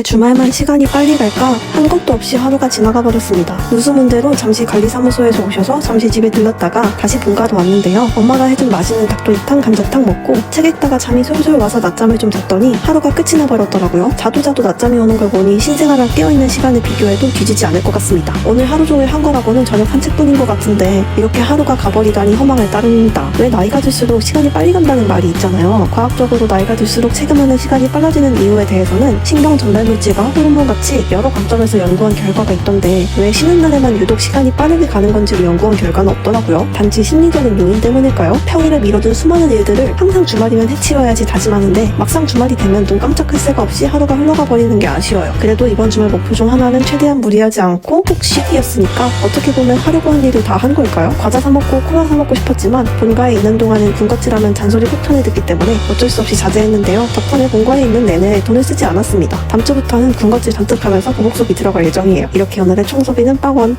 왜 주말만 시간이 빨리 갈까? 한 것도 없이 하루가 지나가 버렸습니다. 누수 문제로 잠시 관리사무소에서 오셔서 잠시 집에 들렀다가 다시 본가로 왔는데요. 엄마가 해준 맛있는 닭도리탕, 감자탕 먹고 책 읽다가 잠이 솔솔 와서 낮잠을 좀 잤더니 하루가 끝이 나버렸더라고요. 자도 자도 낮잠이 오는 걸 보니 신생아랑 깨어있는 시간을 비교해도 뒤지지 않을 것 같습니다. 오늘 하루 종일 한 거라고는 저녁 산책뿐인 것 같은데 이렇게 하루가 가버리다니 허망할 따름입니다. 왜 나이가 들수록 시간이 빨리 간다는 말이 있잖아요. 과학적으로 나이가 들수록 체감하는 시간이 빨라지는 이유에 대해서는 신경 전달 물질과 호르몬 같이 여러 관점에서 연구한 결과가 있던데 왜 쉬는 날에만 유독 시간이 빠르게 가는 건지를 연구한 결과는 없더라고요. 단지 심리적인 요인 때문일까요? 평일에 미뤄둔 수많은 일들을 항상 주말이면 해치워야지 다짐하는데 막상 주말이 되면 눈 깜짝할 새가 없이 하루가 흘러가 버리는 게 아쉬워요. 그래도 이번 주말 목표 중 하나는 최대한 무리하지 않고 푹 쉬기였으니까 어떻게 보면 하려고 한 일을 다 한 걸까요? 과자 사 먹고 콜라 사 먹고 싶었지만 본가에 있는 동안은 군것질하면 잔소리 폭탄을 듣기 때문에 어쩔 수 없이 자제했는데요. 덕분에 본가에 있는 내내 돈을 쓰지 않았습니다. 다음 주 부터는 군것질 잔뜩 하면서 보복속이 들어갈 예정이에요. 이렇게 오늘의 총 소비는 빵원.